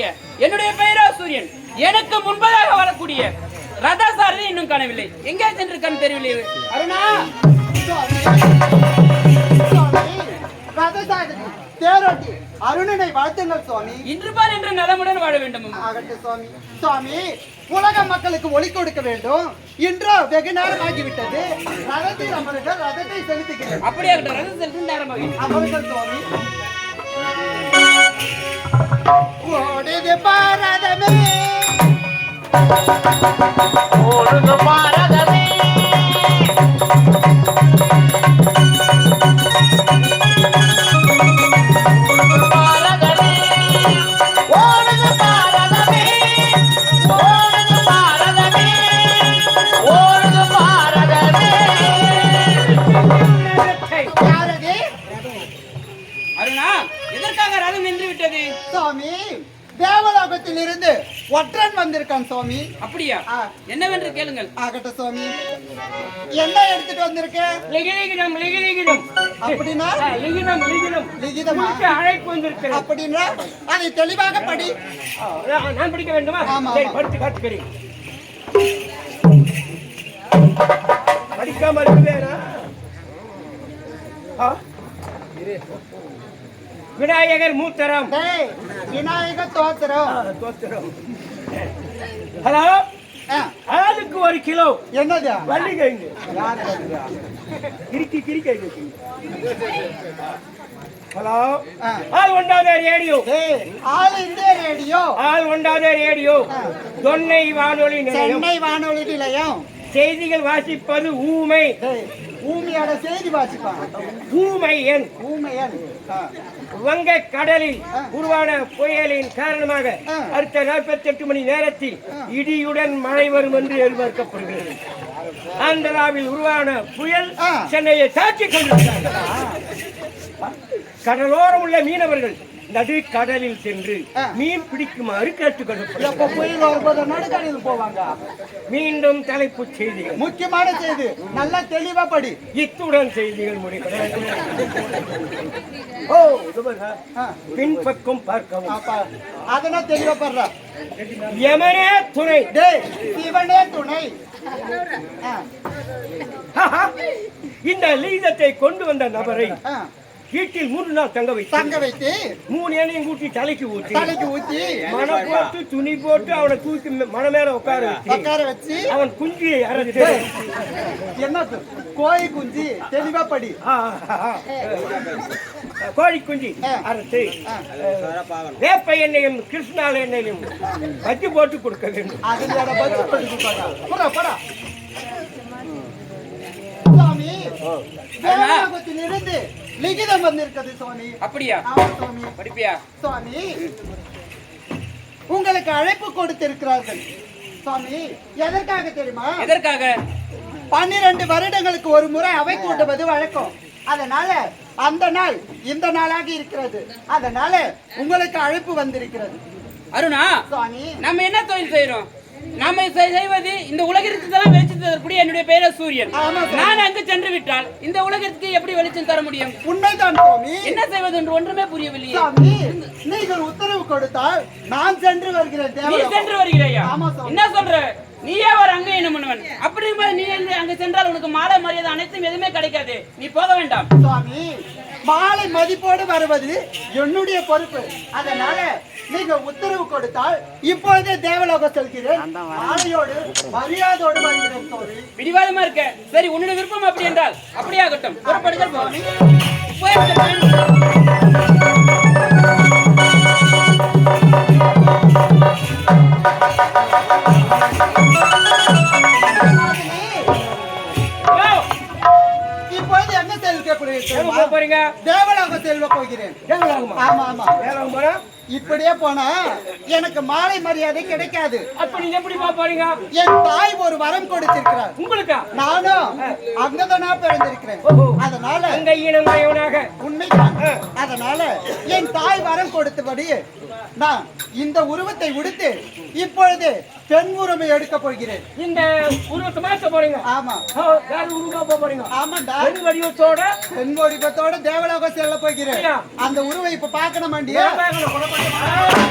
வரக்கூடிய என்னுடைய பெயரோ சூரியன் எனக்கு முன்பதாக வரக்கூடிய ரதசாரதி இன்னும் காணவில்லை. எங்கே சென்றிருக்கான்னு தெரியவில்லை அருணா! தேரோட்டி அருணனை வாழ்த்துங்கள் சுவாமி. இன்று பார் என்று நலமுடன் வாழ வேண்டும் ஆகட்டும் சுவாமி. சுவாமி உலக மக்களுக்கு ஒளி கொடுக்க வேண்டும். இன்றோ வெகு நேரம் ஆகிவிட்டது ரதத்தில் அமருங்கள் ரதத்தை செலுத்துகிறேன். அப்படியாகட்டும் ரத செலுத்தும் நேரமாக அமருங்கள் சுவாமி. ஓடுது பாரதமே. ஓடுது பாரத தேவலோகத்தில் இருந்து ஒற்றன் வந்திருக்கான் சுவாமி. அப்படியா. என்னவென்று கேளுங்கள். ஆகட்டும் சுவாமி. என்ன எடுத்துட்டு வந்திருக்க? லிகிலிகிடம் லிகிலிகிடம் அப்படின்னா? லிகிதம் லிகிதம். லிகிதமா? அழைப்பு வந்திருக்கிறது. அப்படின்னா அதை தெளிவாக படி. நான் படிக்க வேண்டுமா? ஆமா. படித்து காட்டுகிறேன் படிக்காம இருக்குதேனா ஆ? விநாயகர் மூத்தரம். டேய் விநாயக தோத்திரம். தோத்திரம். ஹலோ? ஆளுக்கு ஒரு கிலோ. என்னது? வள்ளிக்கிழங்கு? கிறுக்கி கிறுக்கி ஹலோ. ஆள் ஒன்றாவது ரேடியோ. டேய் ஆல் இந்திய ரேடியோ. ஆள் ஒன்றாவது ரேடியோ. தொன்னை வானொலி நிலையம். சென்னை வானொலி நிலையம். செய்திகள் வாசிப்பது ஊமை. ஊமையோட செய்தி வாசிப்பான் ஊமை எண். ஊமையன் ஆ, வங்க கடலில் உருவான புயலின் காரணமாக. அடுத்த நாற்பத்தி எட்டு மணி நேரத்தில் இடியுடன் மழை வரும் என்று எதிர்பார்க்கப்படுகிறது ஆந்திராவில் உருவான புயல். சென்னையை தாக்கி கொண்டிருக்கிறது கடலோரம் உள்ள மீனவர்கள் நடு கடலில் சென்று. மீன் பிடிக்குமாறு நடுக்கடையில் போவாங்க. மீண்டும் தலைப்புச் செய்திகள். முக்கியமான செய்தி. நல்லா தெளிவா படி. இத்துடன் செய்திகள் முடிவடையும் ஓ பின்பக்கம் பார்க்கவும். அதெல்லாம் தெளிவா படுற? யமனே துணை. சிவனே துணை. இந்த லீதத்தை கொண்டு வந்த நபரை வீட்டில் மூன்று நாள் தங்க வைத்து தங்க வைத்து மூணு எண்ணெயும் கூட்டி தலைக்கு ஊற்றி தலைக்கு ஊத்தி மணம் போட்டு துணி போட்டு அவனை தூக்கி ம- மண மேல உட்கார வச்சு உட்கார வச்சு அவன் குஞ்சியை அரைத்து என்ன கோழி குஞ்சு தெளிவா படி. கோழி குஞ்சு. அரைத்து. வேப்ப எண்ணெயும் கிருஷ்ணால எண்ணெயிலும் வச்சு போட்டு கொடுக்க வேண்டும் படி. போடா, தேவலோகத்தில் இருந்து லிகிதம் வந்திருக்கிறது சுவாமி. அப்படியா? சுவாமி. படிப்பியா? சுவாமி உங்களுக்கு அழைப்பு கொடுத்திருக்கிறார்கள். சுவாமி எதற்காக தெரியுமா? எதற்காக? பன்னிரண்டு வருடங்களுக்கு ஒரு முறை அவை கூட்டுவது வழக்கம். அதனால அந்த நாள் இந்த நாளாக இருக்கிறது. அதனால உங்களுக்கு அழைப்பு வந்திருக்கிறது. அருணா சுவாமி. நம்ம என்ன தொழில் செய்யறோம் நாம செய்- செய்வது இந்த உலகத்திற்கு தான் தரக்கூடிய என்னுடைய பெயர சூரியன். நான் அங்கு சென்று விட்டால் இந்த உலகத்துக்கு எப்படி வெளிச்சம் தர முடியும்? உண்மைதான் சுவாமி. என்ன செய்வது என்று ஒன்றுமே புரியவில்லையே. சுவாமி நீங்கள் உத்தரவு கொடுத்தால் நான் சென்று வருகிறேன். நீ. சென்று வருகிறாயா. என்ன சொல்ற? நீயே ஒரு அங்க என்ன பண்ணுவன் அப்படி நீ அங்க சென்றால் உனக்கு மாலை மரியாதை அனைத்தும் எதுவுமே கிடைக்காது. நீ போக வேண்டாம். சுவாமி மாலை மதிப்போடு வருவது என்னுடைய பொறுப்பு. அதனால நீங்க உத்தரவு கொடுத்தால் இப்பொழுதே தேவலோகம் செல்கிறேன். மாலையோடு மரியாதையோடு வருகிறேன் சுவாமி பிடிவாதமா இருக்க. சரி உன்னுடைய விருப்பம் அப்படி என்றால் அப்படியே ஆகட்டும் புறப்படுங்கள் இப்பொழுது என்ன எங்க போக போறீங்க? தேவலோகம் செல்வ போகிறேன். தேவலாகுமா? ஆமா ஆமா. தேவலாகம் போறா? இப்படியே போனா எனக்கு மாலை மரியாதை கிடைக்காது. அப்ப நீங்க எப்படி போக போறீங்க? என் தாய் ஒரு வரம் கொடுத்திருக்கிறார். உங்களுக்கா? நானும் அங்கதனா பிறந்திருக்கிறேன். அதனால உண்மைதான். அதனால என் தாய் வரம் கொடுத்தபடி நான் இந்த உருவத்தை உடுத்து இப்பொழுது பெண் உரிமை எடுக்க போகிறேன். இந்த உருவத்தை மாத்த போறீங்க. ஆமா. வேற உருவமா போக போறீங்க. ஆமாண்டா. பெண் வடிவத்தோட பெண் வடிவத்தோட தேவலோகம் செல்ல போகிறேன்? அந்த உருவை இப்ப குணப்படுத்த-